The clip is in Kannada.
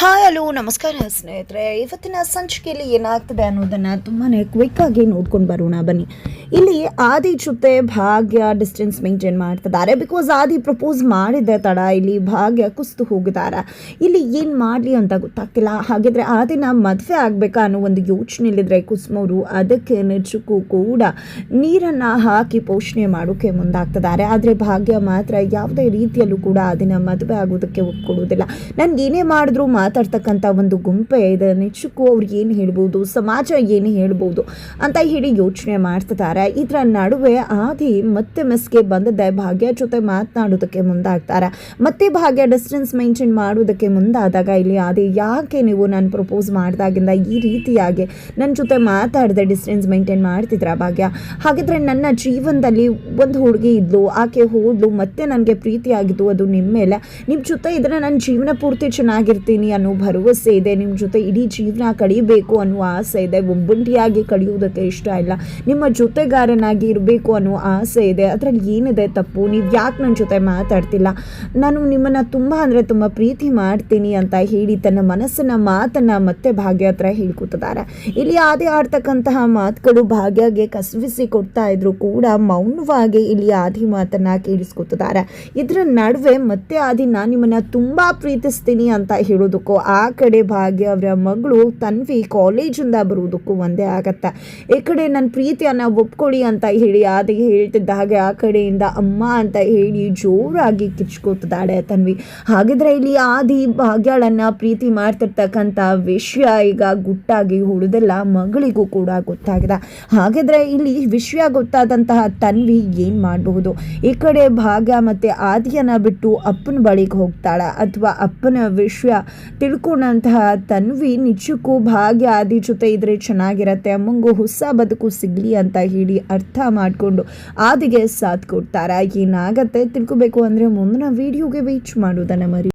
ಹಾಯ್ ಹಲೋ, ನಮಸ್ಕಾರ ಸ್ನೇಹಿತರೆ. ಇವತ್ತಿನ ಸಂಚಿಕೆಯಲ್ಲಿ ಏನಾಗ್ತದೆ ಅನ್ನೋದನ್ನು ತುಂಬಾ ಕ್ವಿಕ್ಕಾಗಿ ನೋಡ್ಕೊಂಡು ಬರೋಣ, ಬನ್ನಿ. ಇಲ್ಲಿ ಆದಿ ಜೊತೆ ಭಾಗ್ಯ ಡಿಸ್ಟೆನ್ಸ್ ಮೇಂಟೈನ್ ಮಾಡ್ತಿದ್ದಾರೆ. ಬಿಕಾಸ್ ಆದಿ ಪ್ರಪೋಸ್ ಮಾಡಿದ್ದೆ ತಡ ಇಲ್ಲಿ ಭಾಗ್ಯ ಕುಸ್ತು ಹೋಗಿದ್ದಾರೆ ಇಲ್ಲಿ ಏನು ಮಾಡಲಿ ಅಂತ ಗೊತ್ತಾಗ್ತಿಲ್ಲ. ಹಾಗಿದ್ರೆ ಆದಿನ ಮದುವೆ ಆಗಬೇಕಾ ಅನ್ನೋ ಒಂದು ಯೋಚನೆಯಲ್ಲಿದ್ರೆ ಕುಸುಮವರು ಅದಕ್ಕೆ ನಿಜಕ್ಕೂ ಕೂಡ ನೀರನ್ನು ಹಾಕಿ ಪೋಷಣೆ ಮಾಡೋಕ್ಕೆ ಮುಂದಾಗ್ತಿದ್ದಾರೆ. ಆದರೆ ಭಾಗ್ಯ ಮಾತ್ರ ಯಾವುದೇ ರೀತಿಯಲ್ಲೂ ಕೂಡ ಆದಿನ ಮದುವೆ ಆಗೋದಕ್ಕೆ ಒಪ್ಕೊಡೋದಿಲ್ಲ ನನ್ಗೆ ಏನೇ ಮಾಡಿದ್ರು ಮಾತಾಡ್ತಕ್ಕಂಥ ಒಂದು ಗುಂಪೆ ಇದೆ ನಿಜಕ್ಕೂ ಅವ್ರು ಏನು ಹೇಳ್ಬೋದು, ಸಮಾಜ ಏನು ಹೇಳ್ಬೋದು ಅಂತ ಹೇಳಿ ಯೋಚನೆ ಮಾಡ್ತಿದ್ದಾರೆ ಇದರ ನಡುವೆ ಆದಿ ಮತ್ತೆ ಮೆಸ್ಗೆ ಬಂದದ್ದೆ ಭಾಗ್ಯ ಜೊತೆ ಮಾತನಾಡೋದಕ್ಕೆ ಮುಂದಾಗ್ತಾರೆ. ಮತ್ತೆ ಭಾಗ್ಯ ಡಿಸ್ಟೆನ್ಸ್ ಮೇಂಟೈನ್ ಮಾಡೋದಕ್ಕೆ ಮುಂದಾದಾಗ ಇಲ್ಲಿ ಆದಿ, ಯಾಕೆ ನೀವು ನಾನು ಪ್ರಪೋಸ್ ಮಾಡಿದಾಗಿಂದ ಈ ರೀತಿಯಾಗಿ ನನ್ನ ಜೊತೆ ಮಾತಾಡಿದೆ ಡಿಸ್ಟೆನ್ಸ್ ಮೇಂಟೈನ್ ಮಾಡ್ತಿದ್ರ ಭಾಗ್ಯ? ಹಾಗಿದ್ರೆ ನನ್ನ ಜೀವನದಲ್ಲಿ ಒಂದು ಹುಡುಗಿ ಇದ್ಲು, ಆಕೆ ಹೋದ್ಲು, ಮತ್ತೆ ನನಗೆ ಪ್ರೀತಿ ಆಗಿದ್ದು ಅದು ನಿಮ್ಮ ಮೇಲೆ. ನಿಮ್ಮ ಜೊತೆ ಇದ್ರೆ ನನ್ನ ಜೀವನ ಪೂರ್ತಿ ಚೆನ್ನಾಗಿರ್ತೀನಿ ಅನ್ನೋ ಭರವಸೆ ಇದೆ. ನಿಮ್ಮ ಜೊತೆ ಇಡೀ ಜೀವನ ಕಳೀಬೇಕು ಅನ್ನೋ ಆಸೆ ಇದೆ. ಒಬ್ಬಂಟಿಯಾಗಿ ಕಳೆಯುವುದಕ್ಕೆ ಇಷ್ಟ ಇಲ್ಲ. ನಿಮ್ಮ ಜೊತೆಗಾರನಾಗಿ ಇರಬೇಕು ಅನ್ನೋ ಆಸೆ ಇದೆ. ಅದರಲ್ಲಿ ಏನಿದೆ ತಪ್ಪು? ನೀವು ಯಾಕೆ ನನ್ನ ಜೊತೆ ಮಾತಾಡ್ತಿಲ್ಲ? ನಾನು ನಿಮ್ಮನ್ನು ತುಂಬ ಅಂದರೆ ತುಂಬ ಪ್ರೀತಿ ಮಾಡ್ತೀನಿ ಅಂತ ಹೇಳಿ ತನ್ನ ಮನಸ್ಸಿನ ಮಾತನ್ನು ಮತ್ತೆ ಭಾಗ್ಯ ಹತ್ರ ಹೇಳ್ಕೊತಿದ್ದಾರೆ ಇಲ್ಲಿ ಆದಿ ಆಡ್ತಕ್ಕಂತಹ ಮಾತುಗಳು ಭಾಗ್ಯಗೆ ಕಸವಿಸಿ ಕೊಡ್ತಾ ಇದ್ರು ಕೂಡ ಮೌನವಾಗಿ ಇಲ್ಲಿ ಆದಿ ಮಾತನ್ನ ಕೇಳಿಸ್ಕೊತಿದ್ದಾರೆ ಇದರ ನಡುವೆ ಮತ್ತೆ ಆದಿ ನಾನು ನಿಮ್ಮನ್ನ ತುಂಬಾ ಪ್ರೀತಿಸ್ತೀನಿ ಅಂತ ಹೇಳೋದಕ್ಕೂ ಆ ಕಡೆ ಭಾಗ್ಯ ಅವರ ಮಗಳು ತನ್ವಿ ಕಾಲೇಜಿಂದ ಬರುವುದಕ್ಕೂ ಒಂದೇ ಆಗತ್ತೆ. ಈ ಕಡೆ ನನ್ನ ಪ್ರೀತಿಯನ್ನು ಒಪ್ಕೊಳ್ಳಿ ಅಂತ ಹೇಳಿ ಆದಿಗೆ ಹೇಳ್ತಿದ್ದ ಹಾಗೆ ಆ ಕಡೆಯಿಂದ ಅಮ್ಮ ಅಂತ ಹೇಳಿ ಜೋರಾಗಿ ಕಿಚ್ಕೋತಿದ್ದಾಳೆ ತನ್ವಿ. ಹಾಗಿದ್ರೆ ಇಲ್ಲಿ ಆದಿ ಭಾಗ್ಯಳನ್ನು ಪ್ರೀತಿ ಮಾಡ್ತಿರ್ತಕ್ಕಂಥ ವಿಷಯ ಈಗ ಗುಟ್ಟಾಗಿ ಉಳಿದೆಲ್ಲ, ಮಗಳಿಗೂ ಕೂಡ ಗೊತ್ತಾಗಿದೆ. ಹಾಗಿದ್ರೆ ಇಲ್ಲಿ ವಿಷಯ ಗೊತ್ತಾದಂತಹ ತನ್ವಿ ಏನು ಮಾಡಬಹುದು? ಈ ಕಡೆ ಭಾಗ್ಯ ಮತ್ತೆ ಆದಿಯನ್ನ ಬಿಟ್ಟು ಅಪ್ಪನ ಬಳಿಗೆ ಹೋಗ್ತಾಳ. ಅಥವಾ ಅಪ್ಪನ ವಿಷಯ ತಿಳ್ಕೊಂಡಂತಹ ತನ್ವಿ, ನಿಜಕ್ಕೂ ಭಾಗ್ಯ ಆದಿ ಜೊತೆ ಇದ್ರೆ ಚೆನ್ನಾಗಿರತ್ತೆ, ಅಮ್ಮಂಗೂ ಹೊಸ ಬದುಕು ಸಿಗ್ಲಿ ಅಂತ ಹೇಳಿ ಅರ್ಥ ಮಾಡಿಕೊಂಡು ಆದಿಗೆ ಸಾಥ್ ಕೊಡ್ತಾರ? ಏನಾಗತ್ತೆ ತಿಳ್ಕೊಬೇಕು ಅಂದ್ರೆ ಮುಂದಿನ ವಿಡಿಯೋಗೆ ವೀಚ್ ಮಾಡೋದನ್ನ ಮರಿ